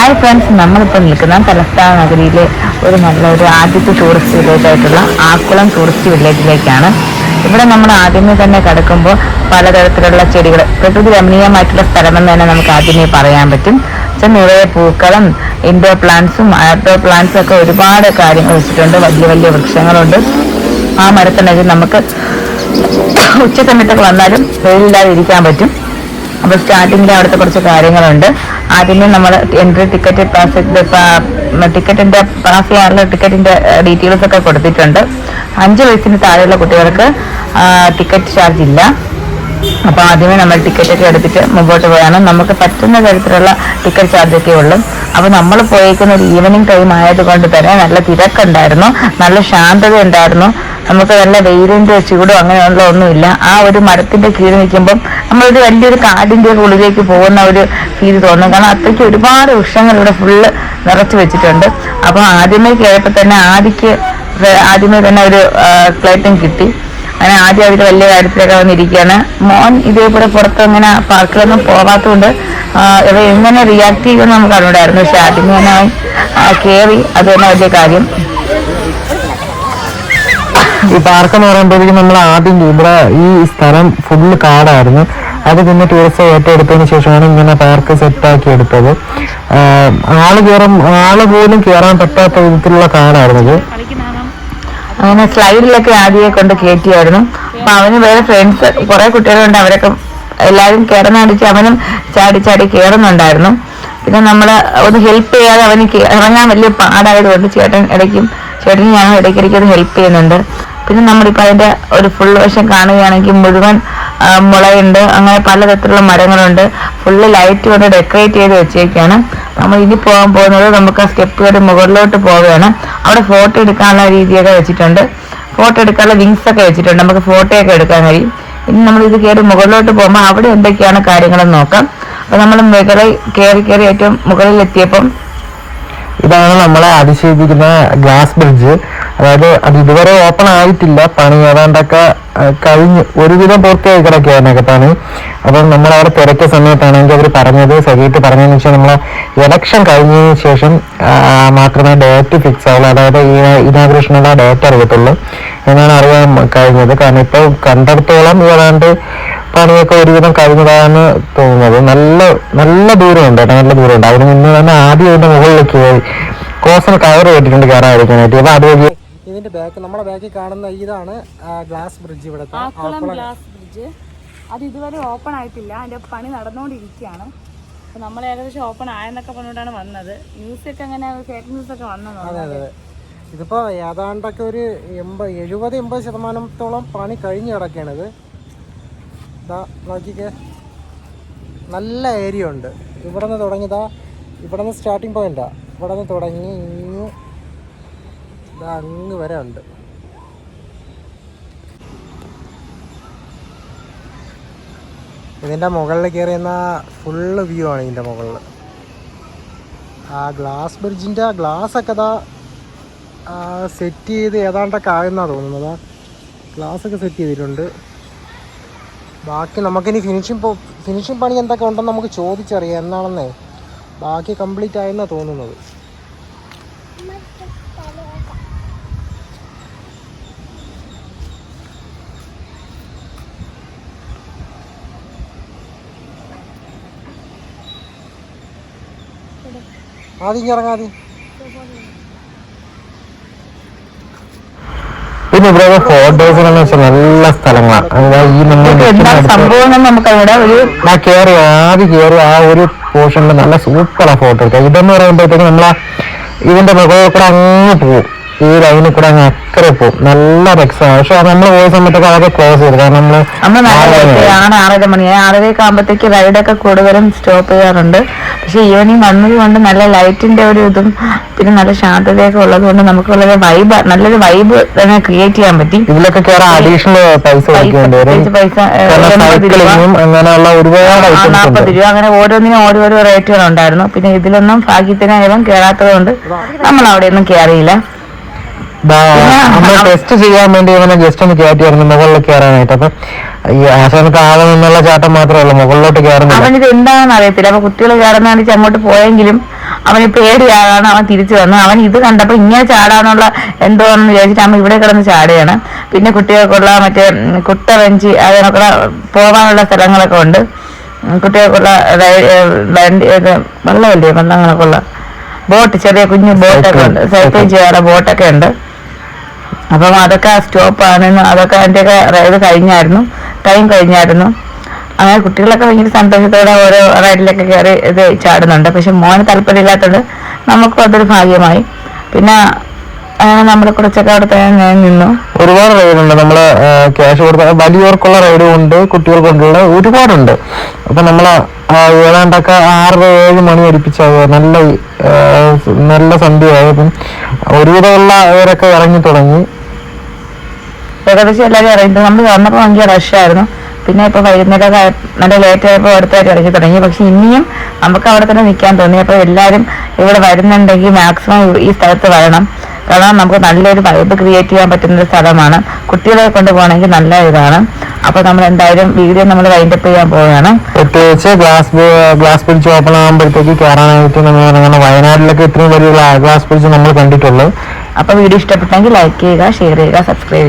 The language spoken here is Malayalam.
ഹായ് ഫ്രണ്ട്സ് നമ്മളിപ്പോൾ നിൽക്കുന്ന തലസ്ഥാന നഗരിയിലെ ഒരു നല്ല ഒരു ആദ്യത്തെ ടൂറിസ്റ്റ് വില്ലേജ് ആയിട്ടുള്ള ആക്കുളം ടൂറിസ്റ്റ് വില്ലേജിലേക്കാണ് ഇവിടെ നമ്മൾ ആദ്യമേ തന്നെ കിടക്കുമ്പോൾ പലതരത്തിലുള്ള ചെടികൾ പ്രകൃതി രമണീയമായിട്ടുള്ള സ്ഥലമെന്ന് തന്നെ നമുക്ക് ആദ്യമേ പറയാൻ പറ്റും. പക്ഷെ നിറയെ പൂക്കളും ഇൻഡോർ പ്ലാന്റ്സും ഔട്ട്ഡോർ പ്ലാന്റ്സും ഒക്കെ ഒരുപാട് കാര്യങ്ങൾ വെച്ചിട്ടുണ്ട്. വലിയ വലിയ വൃക്ഷങ്ങളുണ്ട്. ആ മരത്തിനകത്ത് നമുക്ക് ഉച്ച സമയത്തൊക്കെ വന്നാലും വെയിലില്ലാതെ ഇരിക്കാൻ പറ്റും. അപ്പോൾ സ്റ്റാർട്ടിങ്ങിൽ അവിടുത്തെ കുറച്ച് കാര്യങ്ങളുണ്ട്. ആദ്യമേ നമ്മൾ എൻട്രി ടിക്കറ്റ് പാസ് ടിക്കറ്റിന്റെ പാസ് ചെയ്യാനുള്ള ടിക്കറ്റിന്റെ ഡീറ്റെയിൽസ് ഒക്കെ കൊടുത്തിട്ടുണ്ട്. അഞ്ച് വയസ്സിന് താഴെയുള്ള കുട്ടികൾക്ക് ടിക്കറ്റ് ചാർജ് ഇല്ല. അപ്പോൾ ആദ്യമേ നമ്മൾ ടിക്കറ്റ് ഒക്കെ എടുത്തിട്ട് മുമ്പോട്ട് പോയാണ്. നമുക്ക് പറ്റുന്ന തരത്തിലുള്ള ടിക്കറ്റ് ചാർജൊക്കെ ഉള്ളൂ. അപ്പോൾ നമ്മൾ പോയേക്കുന്ന ഒരു ഈവനിങ് ടൈം ആയതുകൊണ്ട് തന്നെ നല്ല തിരക്കുണ്ടായിരുന്നു. നല്ല ശാന്തത ഉണ്ടായിരുന്നു. നമുക്ക് നല്ല വെയിലിന്റെ ചൂടോ അങ്ങനെയുള്ള ഒന്നുമില്ല. ആ ഒരു മരത്തിന്റെ കീഴിൽ നിൽക്കുമ്പം നമ്മളൊരു വലിയൊരു കാടിന്റെ ഉള്ളിലേക്ക് പോകുന്ന ഒരു ഫീൽ തോന്നും. കാരണം അത്രയ്ക്ക് ഒരുപാട് വൃക്ഷങ്ങൾ ഇവിടെ ഫുള്ള് നിറച്ചു വെച്ചിട്ടുണ്ട്. അപ്പോൾ ആദ്യമേ കയറിയപ്പോൾ തന്നെ ആദിക്ക് ആദ്യമേ തന്നെ ഒരു പ്ലേറ്റും കിട്ടി. അങ്ങനെ ആദ്യം വലിയ കാര്യത്തിലൊക്കെ വന്നിരിക്കുകയാണ്. മോൻ ഇതേപോലെ പുറത്ത് ഇങ്ങനെ പാർക്കിലൊന്നും പോകാത്തതുകൊണ്ട് ഇവ എങ്ങനെ റിയാക്ട് ചെയ്യുമെന്ന് നമുക്ക് അറിഞ്ഞൂടായിരുന്നു. പക്ഷെ ആദ്യം തന്നെ കയറി അത് തന്നെ വലിയ കാര്യം. ഈ പാർക്ക് എന്ന് പറയുമ്പോഴേക്കും നമ്മൾ ആദ്യം ഇവിടെ ഈ സ്ഥലം ഫുള്ള് കാടായിരുന്നു. അത് പിന്നെ ടൂറിസ്റ്റ് ഏറ്റെടുത്തതിന് ശേഷമാണ് ഇങ്ങനെ പാർക്ക് സെറ്റാക്കി എടുത്തത്. ആൾ കയറാൻ ആൾ പോലും കയറാൻ പറ്റാത്ത വിധത്തിലുള്ള കാടായിരുന്നു ഇത് അങ്ങനെ സ്ലൈഡിലൊക്കെ ആദ്യമേ കൊണ്ട് കയറ്റിയായിരുന്നു അപ്പൊ അവന് വേറെ ഫ്രണ്ട്സ് കുറെ കുട്ടികളുണ്ട് അവരൊക്കെ എല്ലാവരും കിടന്നടിച്ച് അവനും ചാടി ചാടി കയറുന്നുണ്ടായിരുന്നു പിന്നെ നമ്മൾ ഒന്ന് ഹെൽപ്പ് ചെയ്യാതെ അവന് ഇറങ്ങാൻ വലിയ പാടായതുകൊണ്ട് ചേട്ടൻ ഇടയ്ക്കും ചേട്ടൻ ഞാൻ ഇടയ്ക്കിടയ്ക്ക് അത് ഹെൽപ്പ് ചെയ്യുന്നുണ്ട്. പിന്നെ നമ്മളിപ്പോൾ അതിന്റെ ഒരു ഫുൾ വശം കാണുകയാണെങ്കിൽ മുഴുവൻ മുളയുണ്ട് അങ്ങനെ പലതരത്തിലുള്ള മരങ്ങളുണ്ട്. ഫുള്ള് ലൈറ്റ് കൊണ്ട് ഡെക്കറേറ്റ് ചെയ്ത് വെച്ചേക്കാണ്. നമ്മൾ ഇനി പോകാൻ പോകുന്നത് നമുക്ക് ആ സ്റ്റെപ്പ് കയറി മുകളിലോട്ട് പോവുകയാണ്. അവിടെ ഫോട്ടോ എടുക്കാനുള്ള രീതിയൊക്കെ വെച്ചിട്ടുണ്ട്. ഫോട്ടോ എടുക്കാനുള്ള വിങ്സ് ഒക്കെ വെച്ചിട്ടുണ്ട്. നമുക്ക് ഫോട്ടോ ഒക്കെ എടുക്കാൻ കഴിയും. ഇനി നമ്മൾ ഇത് കയറി മുകളിലോട്ട് പോകുമ്പോൾ അവിടെ എന്തൊക്കെയാണ് കാര്യങ്ങളെന്ന് നോക്കാം. അപ്പൊ നമ്മൾ മുകളിൽ കയറി കയറി ഏറ്റവും മുകളിൽ എത്തിയപ്പം ഇതാണ് നമ്മളെ അതിശയിപ്പിക്കുന്ന ഗ്ലാസ് ബ്രിഡ്ജ് അതായത് അത് ഇതുവരെ ഓപ്പൺ ആയിട്ടില്ല. പണി ഏതാണ്ടൊക്കെ കഴിഞ്ഞ് ഒരുവിധം പൂർത്തിയായി കിടക്കുകയായിരുന്നൊക്കെ പണി. അപ്പം നമ്മൾ അവിടെ തിരക്കിയ സമയത്താണെങ്കിൽ അവർ പറഞ്ഞത് സെക്യൂരിറ്റി പറഞ്ഞതെന്ന് വെച്ചാൽ നമ്മളെ ഇലക്ഷൻ കഴിഞ്ഞതിന് ശേഷം മാത്രമേ ഡേറ്റ് ഫിക്സ് ആവുള്ളൂ. അതായത് ഈ ഇനാഗ്രേഷനുള്ള ഡേറ്റ് അറിയത്തുള്ളൂ എന്നാണ് അറിയാൻ കഴിഞ്ഞത്. കാരണം ഇപ്പോൾ കണ്ടിടത്തോളം ഏതാണ്ട് പണിയൊക്കെ ഒരുവിധം കഴിഞ്ഞതാണ് തോന്നുന്നത്. നല്ല നല്ല ദൂരമുണ്ട് കേട്ടോ നല്ല ദൂരമുണ്ട്. അതിന് മുന്നേ തന്നെ ആദ്യം ഇതിന്റെ മുകളിലേക്ക് കോസിന് കയറ് കെട്ടിട്ടുണ്ട് കയറാതിരിക്കാനായിട്ട്. അപ്പൊ അതുവഴി ഇതിന്റെ ബാക്ക് നമ്മുടെ ബാക്കിൽ കാണുന്ന ഇതാണ് ഗ്ലാസ് ബ്രിഡ്ജ് ഇവിടെ ഗ്ലാസ് ബ്രിഡ്ജ് അത് ഇതുവരെ ഓപ്പൺ ആയിട്ടില്ല. അതിന്റെ പണി നടന്നുകൊണ്ടിരിക്കുകയാണ്. അപ്പൊ നമ്മൾ ഏകദേശം ഓപ്പൺ ആയെന്നൊക്കെ പറഞ്ഞിട്ടാണ് വന്നത്. ന്യൂസ് ഒക്കെ അങ്ങനെ ഫേക്ക് ന്യൂസ് ഒക്കെ വന്നതാണ് അതെ അതെ. ഇതിപ്പോ ഏതാണ്ടൊക്കെ ഒരു എൺപത് എഴുപത് എൺപത് ശതമാനത്തോളം പണി കഴിഞ്ഞ് കിടക്കുകയാണിത് ഇതാ. നോക്കിക്കേ. നല്ല ഏരിയ ഉണ്ട്. ഇവിടെ നിന്ന് തുടങ്ങിയതാ ഇവിടെ നിന്ന് സ്റ്റാർട്ടിങ് പോയിന്റാ ഇവിടെ നിന്ന് തുടങ്ങി ഇതാ അങ്ങ് വരെ ഉണ്ട്. ഇതിന്റെ മുകളിൽ കയറിയുന്ന ഫുള്ള് വ്യൂ ആണ് ഇതിന്റെ മുകളിൽ. ആ ഗ്ലാസ് ബ്രിഡ്ജിന്റെ ഗ്ലാസ് ഒക്കെ ഇതാ സെറ്റ് ചെയ്ത് ഏതാണ്ടൊക്കെ ആകുന്നതാണ് തോന്നുന്നത്. ഗ്ലാസ് ഒക്കെ സെറ്റ് ചെയ്തിട്ടുണ്ട്. ബാക്കി നമുക്കിനി ഫിനിഷിംഗ് ഫിനിഷിംഗ് പണി എന്തൊക്കെ ഉണ്ടെന്ന് നമുക്ക് ചോദിച്ചറിയാം. എന്നാണെന്നേ ബാക്കി കംപ്ലീറ്റ് ആയെന്നാണ് തോന്നുന്നത്. ആദ്യം പിന്നെ ഇവിടെ ഫോട്ടോസിനെന്ന് നല്ല സ്ഥലങ്ങളാണ്. ഈ നമ്മൾ എന്താണ് സംഭവം എന്ന് നമുക്ക് അവിടെ ഒരു ആ കയറി ആദ്യം കയറി ആ ഒരു പോർഷനിൽ നല്ല സൂപ്പറാ ഫോട്ടോ എടുക്കുക. ഇതെന്ന് പറയുമ്പോഴത്തേക്കും നമ്മളാ ഇതിന്റെ മുകളിൽ കൂടെ അങ്ങ് പോവും. ഈ ലൈനിൽ കൂടെ അങ്ങ് അക്കരെ പോവും. നല്ല രക്സാണ് പക്ഷെ നമ്മൾ പോയ സമയത്തൊക്കെ അതൊക്കെ ക്ലോസ് ചെയ്തു. കാരണം നമ്മൾ നമ്മൾ ആറര മണി. ആറരയൊക്കെ ആകുമ്പോഴത്തേക്ക് റൈഡൊക്കെ കൂടുതലും സ്റ്റോപ്പ് ചെയ്യാറുണ്ട്. പക്ഷെ ഈവനിങ് വന്നത് കൊണ്ട് നല്ല ലൈറ്റിന്റെ ഒരു ഇതും പിന്നെ നല്ല ശാന്തതയൊക്കെ ഉള്ളത് കൊണ്ട് നമുക്ക് വളരെ വൈബ് നല്ലൊരു വൈബ് തന്നെ ക്രിയേറ്റ് ചെയ്യാൻ പറ്റി. ഇതിലൊക്കെ അഡീഷണൽ പൈസ പൈസ അങ്ങനെയുള്ള ഒരുപാട് നാൽപ്പത് രൂപ. അങ്ങനെ ഓരോന്നിനും ഓരോരോ റേറ്റുകൾ ഉണ്ടായിരുന്നു പിന്നെ ഇതിലൊന്നും ഭാഗ്യത്തിനായാലും കേറാത്തത് കൊണ്ട് നമ്മൾ അവിടെയൊന്നും കയറിയില്ല നമ്മൾ ടെസ്റ്റ് ചെയ്യാൻ വേണ്ടി ഇവനെ ജസ്റ്റ് ഒന്ന് കയറ്റിയായിരുന്നു മുകളിൽ കയറാനായിട്ട്. അപ്പൊ ഈ ആശാന് താഴെ നിന്നുള്ള ചാട്ടം മാത്രമല്ല മുകളിലോട്ട് കയറുന്നത് അവനിത് എന്താണെന്ന് അറിയത്തില്ല. അപ്പൊ കുട്ടികൾ കയറുന്ന അങ്ങോട്ട് പോയെങ്കിലും അവന് പേടിയാകാണ് അവൻ തിരിച്ചു വന്നു അവൻ ഇത് കണ്ടപ്പോൾ ഇങ്ങനെ ചാടാനുള്ള എന്തോന്ന് വിചാരിച്ചിട്ട് അമ്മ ഇവിടെ കിടന്ന് ചാടുകയാണ്. പിന്നെ കുട്ടികൾക്കുള്ള മറ്റേ കുട്ട കുട്ടവഞ്ചി അതിനൊക്കെ പോകാനുള്ള സ്ഥലങ്ങളൊക്കെ ഉണ്ട്. കുട്ടികൾക്കുള്ള വെള്ളമല്ലേ ബന്ധങ്ങളൊക്കെ ഉള്ള ബോട്ട് ചെറിയ കുഞ്ഞു ബോട്ടൊക്കെ ഉണ്ട്. സൈക്കിൾ ചെയ്യാനുള്ള ബോട്ടൊക്കെ ഉണ്ട്. അപ്പം അതൊക്കെ സ്റ്റോപ്പാണ് അതൊക്കെ അതിന്റെയൊക്കെ റൈഡ് കഴിഞ്ഞായിരുന്നു ടൈം കഴിഞ്ഞായിരുന്നു. അങ്ങനെ കുട്ടികളൊക്കെ ഭയങ്കര സന്തോഷത്തോടെ ഓരോ റൈഡിലൊക്കെ കയറി ഇത് ചാടുന്നുണ്ട്. പക്ഷെ മോന് താല്പര്യമില്ലാത്തത് നമുക്കും അതൊരു ഭാഗ്യമായി. പിന്നെ അങ്ങനെ നമ്മൾ കുറച്ചൊക്കെ അവിടെ തന്നെ നിന്നു. ഒരുപാട് റൈഡുണ്ട്. നമ്മൾ ക്യാഷ് കൊടുത്ത വലിയവർക്കുള്ള റൈഡും ഉണ്ട് കുട്ടികൾക്കുള്ള ഒരുപാടുണ്ട്. അപ്പൊ നമ്മൾ ഏതാണ്ടൊക്കെ ആറ് ഏഴ് മണി അടുപ്പിച്ചാകുക നല്ല നല്ല സന്ധ്യയായി. അപ്പം ഒരുവിധമുള്ളവരൊക്കെ ഇറങ്ങി തുടങ്ങി. ഏകദേശം എല്ലാവരും അറിയുന്നത്. നമ്മൾ വന്നപ്പോൾ ഭയങ്കര റഷായിരുന്നു പിന്നെ ഇപ്പോൾ വൈകുന്നേരം നല്ല ലേറ്റ് ആയപ്പോൾ അടുത്തായിട്ട് ഇറങ്ങി തുടങ്ങി. പക്ഷെ ഇനിയും നമുക്ക് അവിടെ തന്നെ നിൽക്കാൻ തോന്നി. അപ്പോൾ എല്ലാവരും ഇവിടെ വരുന്നുണ്ടെങ്കിൽ മാക്സിമം ഈ സ്ഥലത്ത് വരണം. കാരണം നമുക്ക് നല്ലൊരു വൈബ് ക്രിയേറ്റ് ചെയ്യാൻ പറ്റുന്ന ഒരു സ്ഥലമാണ്. കുട്ടികളെ കൊണ്ട് പോകണമെങ്കിൽ നല്ല ഇതാണ്. അപ്പോൾ നമ്മൾ എന്തായാലും വീഡിയോ നമ്മൾ വൈൻഡപ്പ് ചെയ്യാൻ പോവുകയാണ്. പ്രത്യേകിച്ച് ഗ്ലാസ് ഗ്ലാസ് ബ്രിഡ്ജ് ഓപ്പൺ ആകുമ്പോഴത്തേക്ക് കയറാനായിട്ട് നമ്മൾ അങ്ങനെ വയനാട്ടിലൊക്കെ ഇത്രയും വലിയ ഗ്ലാസ് ബ്രിഡ്ജ് നമ്മൾ കണ്ടിട്ടുള്ളൂ. അപ്പോൾ വീഡിയോ ഇഷ്ടപ്പെട്ടെങ്കിൽ ലൈക്ക് ചെയ്യുക ഷെയർ ചെയ്യുക സബ്സ്ക്രൈബ് ചെയ്യുക.